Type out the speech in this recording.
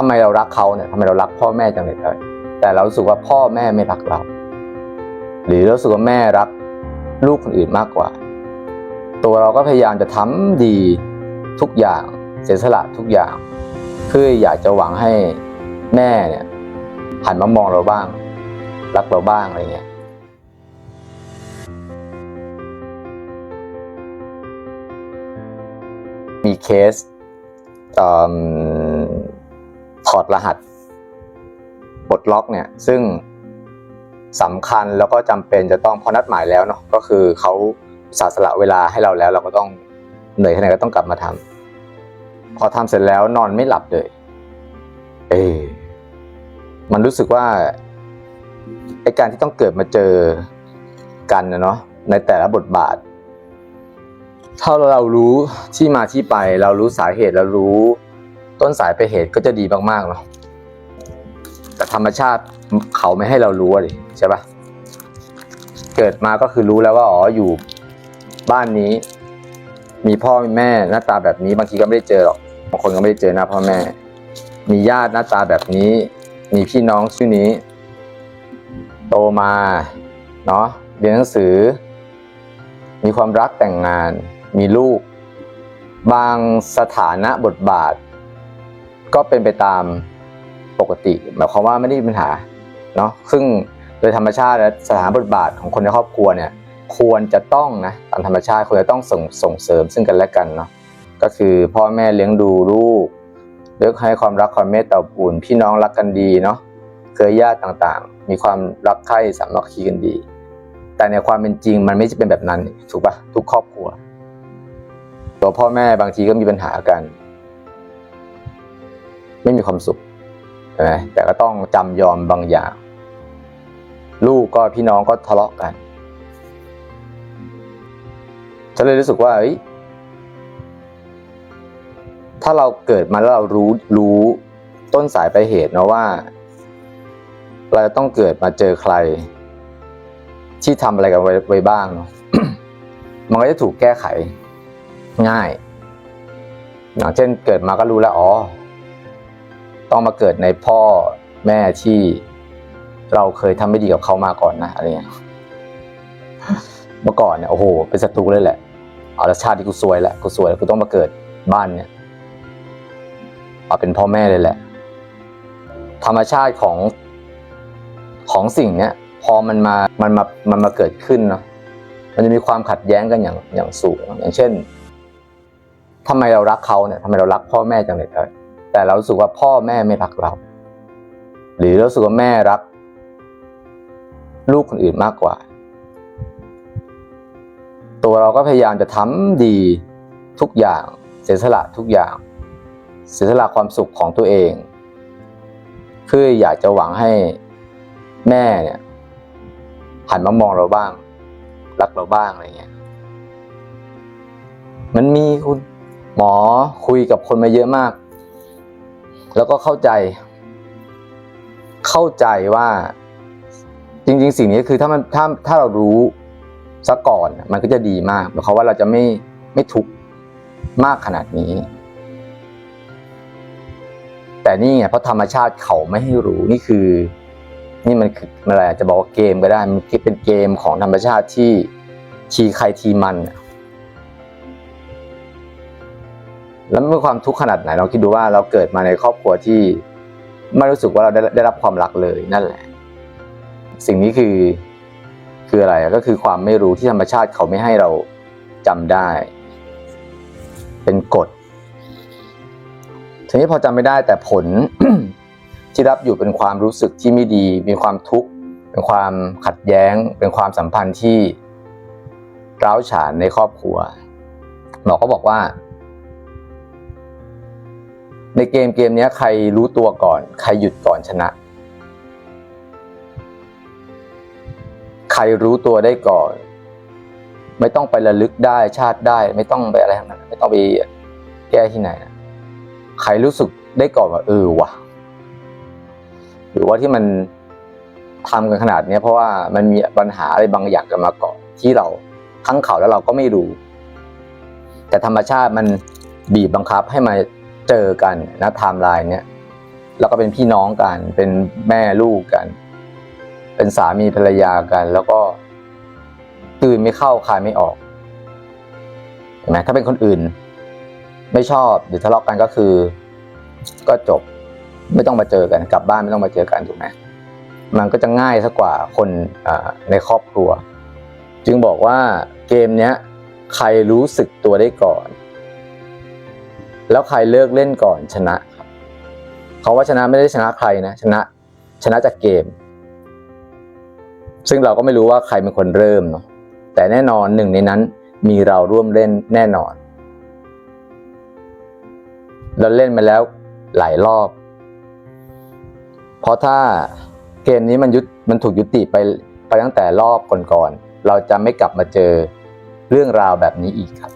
ทำไมเรารักเขาเนี่ยทำไมเรารักพ่อแม่จังเลยแต่เราสึกว่าพ่อแม่ไม่รักเรา หรือเราสึกว่าแม่รักลูกคนอื่นมากกว่า ตัวเราก็พยายามจะทำดีทุกอย่างเสียสละทุกอย่างเพื่ออยากจะหวังให้แม่เนี่ยหันมามองเราบ้าง รักเราบ้างอะไรเงี้ยมีเคสเอิ่ม ถอดรหัสปลดล็อกเนี่ยซึ่งสำคัญแล้วก็จำเป็นจะต้องพอนัดหมายแล้วเนาะก็คือเขาสาสละเวลาให้เราแล้ว เราก็ต้องเหนื่อยแค่ไหนก็ต้องกลับมาทำพอทำเสร็จแล้วนอนไม่หลับเลย เออมันรู้สึกว่าไอการที่ต้องเกิดมาเจอกันนะเนาะในแต่ละบทบาท ถ้าเรารู้ที่มาที่ไป เรารู้สาเหตุเรารู้ ต้นสายไปเหตุก็จะดีมากๆเนาะแต่ธรรมชาติเขาไม่ให้เรารู้อะดิใช่ปะเกิดมาก็คือรู้แล้วว่าอ๋ออยู่บ้านนี้ มีพ่อมีแม่หน้าตาแบบนี้บางทีก็ไม่ได้เจอหรอกบางคนก็ไม่ได้เจอหน้าพ่อแม่ มีญาติหน้าตาแบบนี้ มีพี่น้องชื่อนี้ โตมาเนาะเรียนหนังสือ มีความรักแต่งงาน มีลูก บางสถานะบทบาท ก็เป็นไปตามปกติหมายความว่าไม่ได้มีปัญหาเนาะซึ่งโดยธรรมชาติและสถานบทบาทของคนในครอบครัวเนี่ยควรจะต้องนะตามธรรมชาติควรจะต้องส่งส่งเสริมซึ่งกันและกันเนาะก็คือพ่อแม่เลี้ยงดูลูกเลือกให้ความรักความเมตตาอบอุ่นพี่น้องรักกันดีเนาะเครือญาติต่างๆ มีความรักใคร่สามัคคีกันดี แต่ในความเป็นจริงมันไม่ใช่เป็นแบบนั้นถูกปะทุกครอบครัว ตัวพ่อแม่บางทีก็มีปัญหากัน ไม่มีความสุขใช่ไหมแต่ก็ต้องจำยอมบางอย่าง ลูกก็พี่น้องก็ทะเลาะกันฉันเลยรู้สึกว่าถ้าเราเกิดมาแล้วเรารู้รู้ต้นสายไปเหตุเนาะว่า เราจะต้องเกิดมาเจอใคร ที่ทำอะไรกันไว้ไว้บ้างเนาะมันก็จะถูกแก้ไขง่ายอย่างเช่นเกิดมาก็รู้แล้วอ๋อ ต้องมาเกิดในพ่อแม่ที่เราเคยทำไม่ดีกับเขามาก่อนนะอะไรเงี้ยเมื่อก่อนเนี่ยโอ้โหเป็นศัตรูเลยแหละเอาละชาติที่กูซวยแหละกูซวยแล้วกูต้องมาเกิดบ้านเนี่ยเอาเป็นพ่อแม่เลยแหละ ธรรมชาติของของสิ่งเนี้ยพอมันมามันมามันมาเกิดขึ้นเนาะมันจะมีความขัดแย้งกันอย่างอย่างสูง อย่างเช่นทำไมเรารักเขาเนี่ยทำไมเรารักพ่อแม่จังเลยเออ แต่เราสึกว่าพ่อแม่ไม่รักเรา หรือเราสึกว่าแม่รัก ลูกคนอื่นมากกว่า ตัวเราก็พยายามจะทำดีทุกอย่าง เสียสละทุกอย่าง เสียสละความสุขของตัวเองเพื่ออยากจะหวังให้แม่เนี่ยหันมามองเราบ้าง รักเราบ้างอะไรเงี้ย มันมีคุณหมอคุยกับคนมาเยอะมาก แล้วก็เข้าใจ เข้าใจว่าจริง ๆ สิ่งนี้คือถ้ามันถ้าถ้าเรารู้ซะก่อนมันก็จะดีมากเพราะว่าเราจะไม่ไม่ทุกข์มากขนาดนี้ แต่นี่ไงเพราะธรรมชาติเขาไม่ให้รู้นี่คือ นี่มันคืออะไรจะบอกว่าเกมก็ได้มันเป็นเกมของธรรมชาติที่ทีใครทีมัน แล้วมันเป็นความทุกข์ขนาดไหนเราคิดดูว่าเราเกิดมาในครอบครัวที่ไม่รู้สึกว่าเราได้ได้รับความรักเลยนั่นแหละ สิ่งนี้คือคืออะไรก็คือความไม่รู้ที่ธรรมชาติเขาไม่ให้เราจำได้ เป็นกฎทีนี้พอจำไม่ได้แต่ผลที่รับอยู่เป็นความรู้สึกที่ไม่ดี มีความทุกข์เป็นความขัดแย้ง เป็นความสัมพันธ์ที่ร้าวฉานในครอบครัวหมอก็บอกว่า ในเกมเกมนี้ใครรู้ตัวก่อน ใครหยุดก่อนชนะ ใครรู้ตัวได้ก่อน ไม่ต้องไประลึกได้ชาติได้ ไม่ต้องไปอะไรทั้งนั้นไม่ต้องไปแก้ที่ไหนนะใครรู้สึกได้ก่อนว่าเออวะหรือว่าที่มันทำกันขนาดนี้เพราะว่ามันมีปัญหาอะไรบางอย่างกันมาก่อนที่เราทั้งเขาแล้วเราก็ไม่รู้ แต่ธรรมชาติมันบีบบังคับให้มา เจอกันนะไทม์ไลน์เนี้ยแล้วก็เป็นพี่น้องกัน เป็นแม่ลูกกัน เป็นสามีภรรยากัน แล้วก็กลืนไม่เข้าคายไม่ออกเห็นไหมถ้าเป็นคนอื่น ไม่ชอบหรือทะเลาะกันก็คือ ก็จบไม่ต้องมาเจอกัน กลับบ้านไม่ต้องมาเจอกันถูกไหมมันก็จะง่ายสักกว่าคนในครอบครัว จึงบอกว่าเกมเนี้ย ใครรู้สึกตัวได้ก่อน แล้วใครเลิกเล่นก่อนชนะครับเขาว่าชนะไม่ได้ชนะใครนะ ชนะชนะจากเกม ซึ่งเราก็ไม่รู้ว่าใครเป็นคนเริ่มเนาะแต่แน่นอนหนึ่งในนั้นมีเราร่วมเล่นแน่นอน เราเล่นมาแล้วหลายรอบ เพราะถ้าเกมนี้มันยุตมันถูกยุติไปไปตั้งแต่รอบก่อนๆเราจะไม่กลับมาเจอเรื่องราวแบบนี้อีกครับ